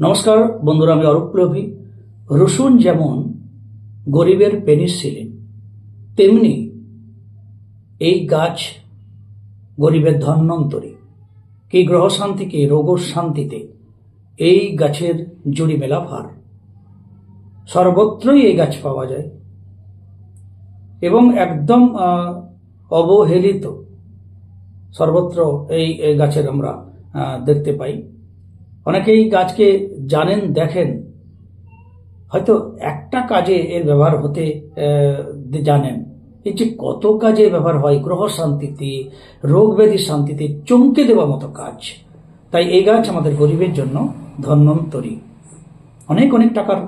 নমস্কার, বন্ধুরা, আমি অরূপ প্লভী রসুন যেমন গরিবের পেনিসিলিন তেমনি এই গাছ গরিবের ধন্বন্তরী। কি গ্রহ শান্তিকে রোগ শান্তিতে এই গাছের জুড়ি মেলা ভার। সর্বত্রই এই গাছ পাওয়া যায়। এবং একদম অবহেলিত সর্বত্র এই গাছের আমরা দেখতে পাই। অনেকেই গাছকে জানেন, দেখেন। হয়তো একটা কাজে এর ব্যবহার হতে জানেন। এই যে কত কাজে ব্যবহার হয়, গ্রহ শান্তিতে, রোগ ব্যাধি শান্তিতে চমকে দেওয়া মতো কাজ। তাই এই গাছ আমাদের গরিবের জন্য ধন্বন্তরী অনেক অনেক টাকার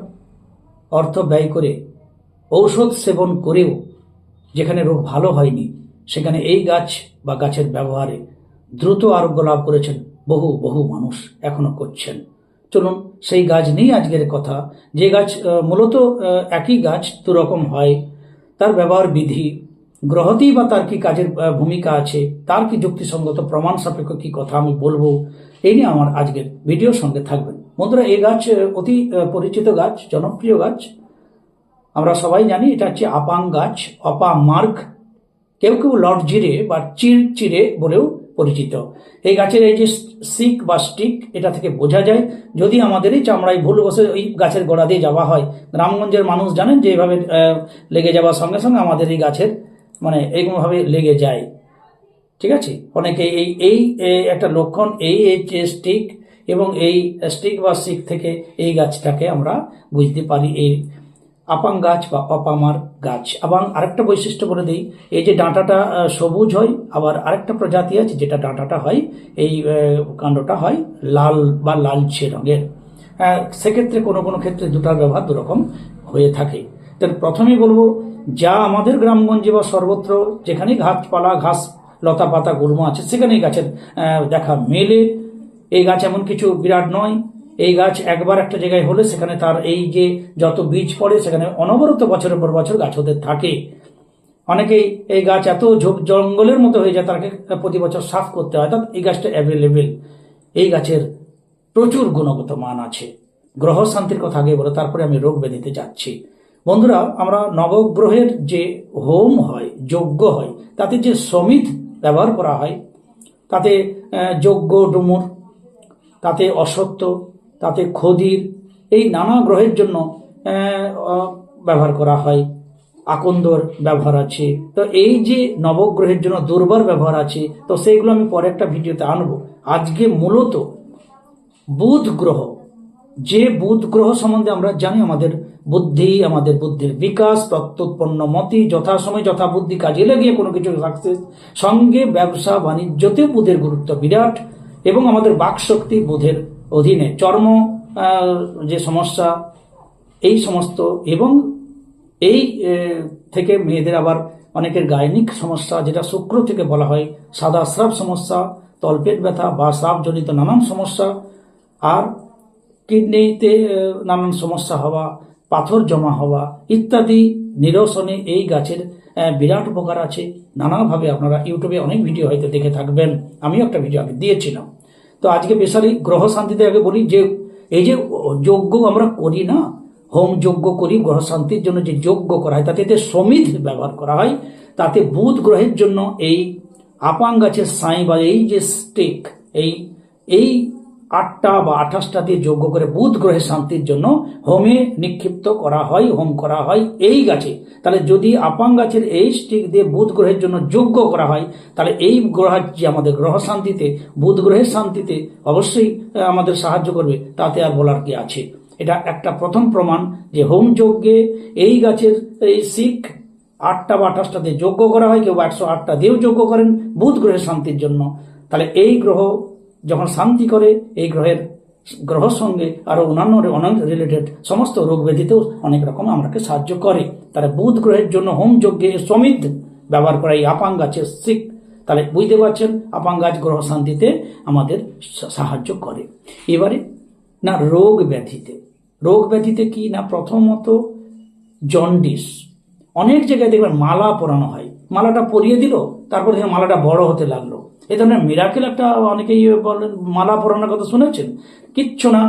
অর্থ ব্যয় করে ঔষধ সেবন করেও যেখানে রোগ ভালো হয়নি, সেখানে এই গাছ বা গাছের ব্যবহারে দ্রুত আরোগ্য লাভ করেছেন বহু বহু মানুষ এখনও করছেন। চলুন, সেই গাছ নিয়েই আজকের কথা। যে গাছ মূলত একই গাছ দুরকম হয়, তার ব্যবহার বিধি, গ্রহতেই বা তার কি কাজের ভূমিকা আছে, তার কি যুক্তিসঙ্গত প্রমাণ সাপেক্ষ কি কথা আমি বলব, এই নিয়ে আমার আজকের ভিডিওর সঙ্গে থাকবেন। বন্ধুরা, এই গাছ অতি পরিচিত গাছ, জনপ্রিয় গাছ। আমরা সবাই জানি, এটা হচ্ছে আপাং গাছ অপা মার্গ কেউ কেউ লর্ড জিরে বা চির চিরে বলেও পরিচিত। এই গাছের এই যে সিক বা স্টিক, এটা থেকে বোঝা যায়, যদি আমাদের এই চামড়ায় ভুল বসে ওই গাছের গোড়া দিয়ে যাওয়া হয়, গ্রামগঞ্জের মানুষ জানেন যে এইভাবে লেগে যাওয়ার সঙ্গে সঙ্গে আমাদের এই গাছের মানে এইরকমভাবে লেগে যায়। ঠিক আছে? অনেকে এই এই একটা লক্ষণ, এই এই যে স্টিক এবং এই, স্টিক বা সিক থেকে এই গাছটাকে আমরা বুঝতে পারি, এই আপাং গাছ বা অপামার গাছ। এবং আরেকটা বৈশিষ্ট্য বলে দিই, এই যে ডাঁটাটা সবুজ হয়, আবার আরেকটা প্রজাতি আছে যেটা ডাঁটাটা হয়, এই কাণ্ডটা হয় লাল বা লালচে রঙের। সেক্ষেত্রে কোনো কোনো ক্ষেত্রে দুটার ব্যবহার দুরকম হয়ে থাকে। তাহলে প্রথমেই বলব, যা আমাদের গ্রামগঞ্জে বা সর্বত্র যেখানে গাছপালা ঘাস লতা পাতা গুল্ম আছে, সেখানেই গাছের দেখা মেলে। এই গাছ এমন কিছু বিরাট নয় এই গাছ একবার একটা জায়গায় হলে সেখানে তার এই যে যত বীজ পড়ে, সেখানে অনবরত বছরের পর বছর গাছ হতে থাকে। অনেকেই এই গাছ এত ঝোপ জঙ্গলের মতো হয়ে যায়, তাকে প্রতি বছর সাফ করতে হয়। অর্থাৎ এই গাছটা অ্যাভেলেবেল এই গাছের প্রচুর গুণগত মান আছে। গ্রহ শান্তির কথা আগে বলে, তারপরে আমি রোগ ব্যাধিতে যাচ্ছি। বন্ধুরা, আমরা নবগ্রহের যে হোম হয়, যজ্ঞ হয়, তাতে যে সমিত ব্যবহার করা হয়, তাতে যজ্ঞ, ডুমুর, তাতে অসত্য তাতে খদির এই নানা গ্রহের জন্য ব্যবহার করা হয়। আকন্দর ব্যবহার আছে। তো এই যে নবগ্রহের জন্য দুর্বার ব্যবহার আছে, তো সেইগুলো আমি পরে একটা ভিডিওতে আনব। আজকে মূলত বুধ গ্রহ, যে বুধ গ্রহ সম্বন্ধে আমরা জানি, আমাদের বুদ্ধি, আমাদের বুদ্ধির বিকাশ, তত্ত্বোৎপন্ন মতি, যথাসময় যথা বুদ্ধি কাজে লাগিয়ে কোনো কিছু সাকসেস সঙ্গে ব্যবসা বাণিজ্যতেও বুধের গুরুত্ব বিরাট, এবং আমাদের বাকশক্তি বুধের অধীনে। চর্ম যে সমস্যা, এই সমস্ত এবং এই থেকে মেয়েদের আবার অনেকের গায়নিক সমস্যা, যেটা শুক্র থেকে বলা হয়, সাদা স্রাব সমস্যা, তলপেট ব্যথা বা স্রাবজনিত নানান সমস্যা, আর কিডনিতে নানান সমস্যা হওয়া, পাথর জমা হওয়া ইত্যাদি নিরসনে এই গাছের বিরাট উপকার আছে। নানাভাবে আপনারা ইউটিউবে অনেক ভিডিও হয়তো দেখে থাকবেন। আমিও একটা ভিডিও আগে দিয়েছিলাম। তো আজকে স্পেশালি গ্রহ শান্তিতে আগে বলি যে, এই যে যজ্ঞ আমরা করি না, হোম যজ্ঞ করি গ্রহ শান্তির জন্য যে যজ্ঞ করা হয়, তাতে সমিধ ব্যবহার করা হয়, তাতে বুধ গ্রহের জন্য এই আপাং গাছের সাই বা এই যে স্টেক এই এই আটটা বা আঠাশটা দিয়ে যজ্ঞ করে বুধ গ্রহের শান্তির জন্য হোমে নিক্ষিপ্ত করা হয়, হোম করা হয় এই গাছে। তাহলে যদি আপাং গাছের এই স্টিক দিয়ে বুধ গ্রহের জন্য যজ্ঞ করা হয়, তাহলে এই গ্রহ যে আমাদের গ্রহ শান্তিতে, বুধ গ্রহের শান্তিতে অবশ্যই আমাদের সাহায্য করবে, তাতে আর বলার কি আছে? এটা একটা প্রথম প্রমাণ যে হোম যজ্ঞে এই গাছের এই শিখ আটটা বা আঠাশটা দিয়ে যজ্ঞ করা হয়, কেউ একশো আটটা দিয়েও যোগ্য করেন বুধ গ্রহের শান্তির জন্য। তাহলে এই গ্রহ যখন শান্তি করে এই গ্রহের, গ্রহর সঙ্গে আরও অন্যান্য অনেক রিলেটেড সমস্ত রোগ ব্যাধিতেও অনেক রকম আমাকে সাহায্য করে। তাহলে বুধ গ্রহের জন্য হোম যজ্ঞে সমিত ব্যবহার করা এই আপাং গাছের শিখ। তাহলে বুঝতে পারছেন, আপাং গাছ গ্রহ শান্তিতে আমাদের সাহায্য করে। এবারে, না রোগ ব্যাধিতে। রোগ ব্যাধিতে কি না প্রথমত জন্ডিস। অনেক জায়গায় দেখবেন মালা পরানো হয়। মালাটা পরিয়ে দিল, তারপর মালাটা বড় হতে লাগল। এই ধরনের মিরাকেল একটা অনেকেই বলেন, মালা পরানোর কথা শুনেছেন। কিচ্ছু না,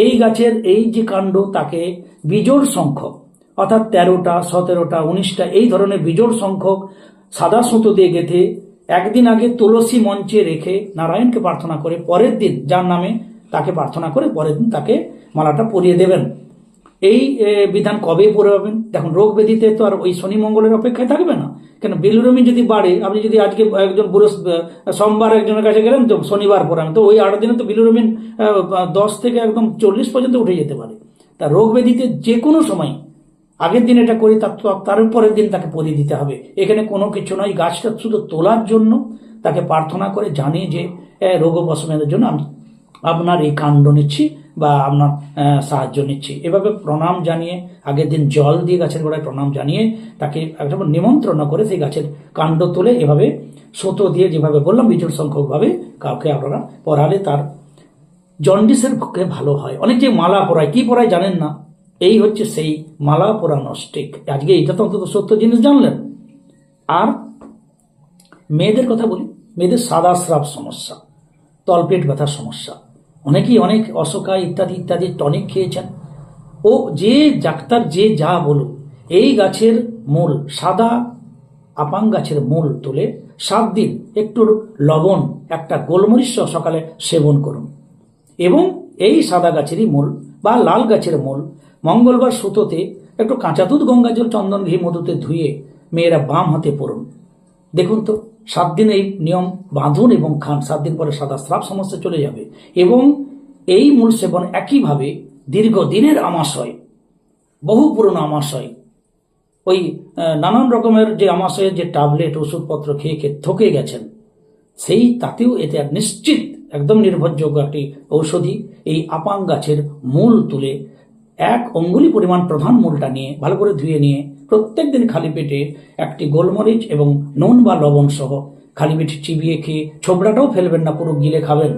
এই গাছের এই যে কাণ্ড, তাকে বিজোড় সংখ্যক, অর্থাৎ তেরোটা, সতেরোটা, উনিশটা, এই ধরনের বিজোড় সংখ্যক সাদা সুতো দিয়ে গেঁথে একদিন আগে তুলসী মঞ্চে রেখে নারায়ণকে প্রার্থনা করে পরের দিন, যার নামে তাকে প্রার্থনা করে পরের দিন তাকে মালাটা পরিয়ে দেবেন। এই বিধান কবে পড়াবেন দেখুন, রোগ ব্যাধিতে তো আর ওই শনি মঙ্গলের অপেক্ষায় থাকবে না। কেন? বিলুরমি যদি বাড়ে, আপনি যদি আজকে একজন বৃহস্প সোমবার একজনের কাছে গেলেন তো শনিবার পড়াবেন তো ওই আট দিনে তো বিলুরমিন দশ থেকে একদম চল্লিশ পর্যন্ত উঠে যেতে পারে। তা রোগ ব্যাধিতে যে কোনো সময়, আগের দিন এটা করি, তার তার পরের দিন তাকে পরিয়ে দিতে হবে। এখানে কোনো কিছু নয়, গাছটা শুধু তোলার জন্য তাকে প্রার্থনা করে জানিয়ে যে রোগ উপশমের জন্য আমি আপনার এই কাণ্ড নিচ্ছি। বা আপনার সাহায্য নিচ্ছি। এভাবে প্রণাম জানিয়ে, আগের দিন জল দিয়ে গাছের গোড়ায় প্রণাম জানিয়ে তাকে একদম নিমন্ত্রণ করে সেই গাছের কাণ্ড তুলে এভাবে সুতো দিয়ে যেভাবে বললাম, বিজোড় সংখ্যকভাবে কাউকে আপনারা পড়ালে তার জন্ডিসের পক্ষে ভালো হয়। অনেক যে মালা পরায়, কি পরায় জানেন না? এই হচ্ছে সেই মালা পরানো স্টিক আজকে এইটা তো অন্তত সত্য জিনিস জানলেন। আর মেয়েদের কথা বলি। মেয়েদের সাদা স্রাব সমস্যা, তলপেট ব্যথার সমস্যা। অনেকেই অনেক অসকা ইত্যাদি ইত্যাদি টনিক খেয়েছেন। ও যে ডাক্তার যে যা বলুক, এই গাছের মূল, সাদা আপাং গাছের মূল তুলে সাত দিন একটু লবণ, একটা গোলমরিচ সকালে সেবন করুন। এবং এই সাদা গাছেরই মূল বা লাল গাছের মূল মঙ্গলবার সুতোতে একটু কাঁচা দুধ, গঙ্গাজল, চন্দন ঘি মধুতে ধুয়ে মেয়েরা বাম হাতে পড়ুন। দেখুন তো সাত দিন এই নিয়ম বাঁধুন এবং খান। সাত দিন পরে সাদা স্রাব সমস্যা চলে যাবে। এবং এই মূল সেবন একইভাবে দীর্ঘদিনের আমাশয়, বহু পুরনো আমাশয়, ওই নানান রকমের যে আমাশয়ের যে ট্যাবলেট, ওষুধপত্র খেয়ে খেয়ে থকে গেছেন, সেই তাতেও এতে এক নিশ্চিত, একদম নির্ভরযোগ্য একটি ঔষধি এই আপাং গাছের মূল তুলে এক অঙ্গুলি পরিমাণ প্রধান মূলটা নিয়ে, ভালো করে ধুয়ে নিয়ে প্রত্যেক দিন খালি পেটে একটি গোলমরিচ এবং নুন বা লবণ সহ খালি পেটে চিবিয়ে খেয়ে ছোবড়াটাও ফেলবেন না, পুরো গিলে খাবেন।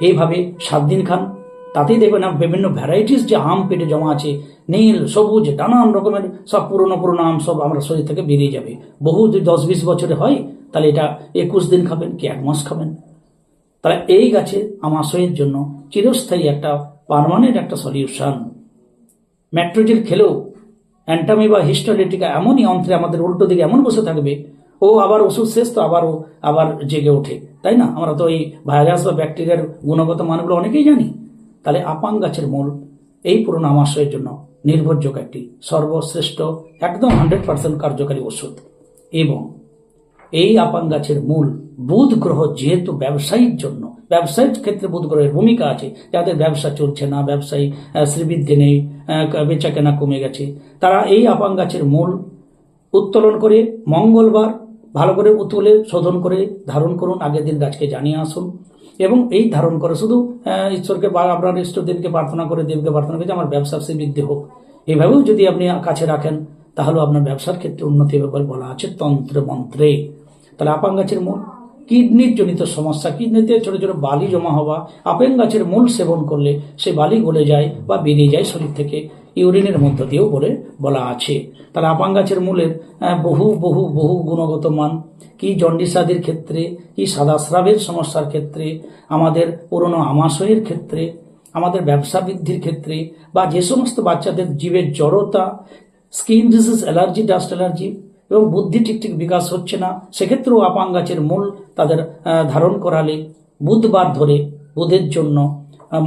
এইভাবে সাত দিন খান। তাতেই দেখবেন বিভিন্ন ভ্যারাইটিস যে আম পেটে জমা আছে, নীল, সবুজ, নানান রকমের সব পুরনো পুরনো আম সব আমরা শরীর থেকে বেরিয়ে যাবে। বহু যদি দশ বিশ বছরে হয়, তাহলে এটা একুশ দিন খাবেন কি এক মাস খাবেন? তাহলে এই গাছে আমাশয়ের জন্য চিরস্থায়ী একটা পার্মানেন্ট একটা সলিউশন ম্যাট্রোজেল খেলেও অ্যান্টামি বা হিস্টোলিটিকা এমনই অন্ত্রে আমাদের উল্টো দিকে এমন বসে থাকবে, ও আবার ওষুধ শেষ তো আবার ও আবার জেগে ওঠে। তাই না? আমরা তো এই ভাইরাস বা ব্যাকটেরিয়ার গুণগত মানগুলো অনেকেই জানি। তাহলে আপাং গাছের মূল, এই পুরনো আমাশয়ের জন্য নির্ভরযোগ্য একটি সর্বশ্রেষ্ঠ, একদম হান্ড্রেড পার্সেন্ট কার্যকারী ওষুধ। এবং এই আপাং গাছের মূল, বুধ গ্রহ যেহেতু ব্যবসায়ীর জন্য ব্যবসায়িক ক্ষেত্রে বুধ গ্রহের ভূমিকা আছে। যাদের ব্যবসা চলছে না, ব্যবসায়ী শ্রীবৃদ্ধি নেই বেচা কেনা কমে গেছে। তারা এই আপাং গাছের মূল উত্তোলন করে মঙ্গলবার ভালো করে উতলে শোধন করে ধারণ করুন, আগের দিন গাছকে জানিয়ে আসুন। এবং এই ধারণ করে শুধু ঈশ্বরকে বা আপনার ইষ্টদেবকে প্রার্থনা করে, দেবকে প্রার্থনা করে আমার ব্যবসার শ্রীবৃদ্ধি হোক। এভাবেও যদি আপনি কাছে রাখেন তাহলে আপনার ব্যবসার ক্ষেত্রে উন্নতি ব্যাপার বলা আছে তন্ত্রে মন্ত্রে। তাহলে আপাং গাছের মূল কিডনির জনিত সমস্যা। কিডনিতে ছোট ছোট বালি জমা হওয়া আপেন গাছের মূল সেবন করলে সে বালি গলে যায় বা বেরিয়ে যায় শরীর থেকে, ইউরিনের মধ্য দিয়েও বলে বলা আছে। তাহলে আপাং গাছের মূলের বহু বহু বহু গুণগত মান, কি জন্ডিসাদির ক্ষেত্রে, কি সাদা স্রাবের সমস্যার ক্ষেত্রে, আমাদের পুরনো আমাশয়ের ক্ষেত্রে, আমাদের ব্যবসা বৃদ্ধির ক্ষেত্রে, বা যে সমস্ত বাচ্চাদের জীবের জড়তা, skin disease, allergy, dust allergy এবং বুদ্ধি ঠিক ঠিক বিকাশ হচ্ছে না, সেক্ষেত্রেও আপাং গাছের মূল তাদের ধারণ করালে বুধবার ধরে বুধের জন্য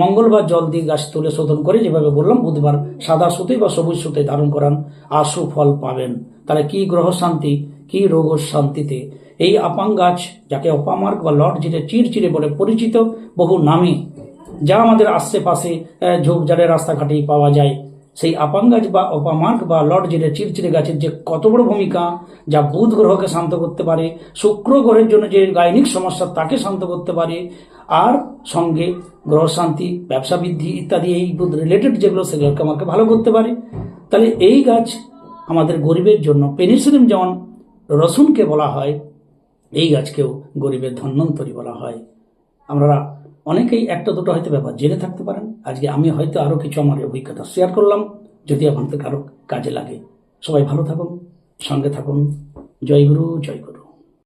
মঙ্গলবার জল দিয়ে গাছ তুলে শোধন করে যেভাবে বললাম, বুধবার সাদা সুতে বা সবুজ সুতে ধারণ করান, আশু ফল পাবেন। তাহলে কি গ্রহ শান্তি, কি রোগ শান্তিতে? এই আপাং গাছ, যাকে অপামার্ক বা লট যেটা চিরচিরে বলে পরিচিত, বহু নামে, যা আমাদের আশেপাশে ঝোপঝাড়ের রাস্তাঘাটেই পাওয়া যায়। সেই আপাং গাছ বা অপামার্ক বা লট যেটা চিরচিরে গাছের যে কত বড় ভূমিকা যা বুধ গ্রহকে শান্ত করতে পারে, শুক্র গ্রহের জন্য যে গায়নিক সমস্যা তাকে শান্ত করতে পারে, আর সঙ্গে গ্রহ শান্তি, ব্যবসা বৃদ্ধি ইত্যাদি এই বুধ রিলেটেড যেগুলো সেগুলোকে আমাকে ভালো করতে পারে। তাহলে এই গাছ আমাদের গরিবের জন্য পেনিসিলিম যেমন রসুনকে বলা হয়, এই গাছকেও গরিবের ধন্যন্তরী বলা হয়। আমরা অনেকেই একটা দুটো হয়তো ব্যাপার জেনে থাকতে পারেন। আজকে আমি হয়তো আরও কিছু আমার অভিজ্ঞতা শেয়ার করলাম, যদি আপনাদের কারও কাজে লাগে। সবাই ভালো থাকুন, সঙ্গে থাকুন। জয় গুরু জয় গুরু।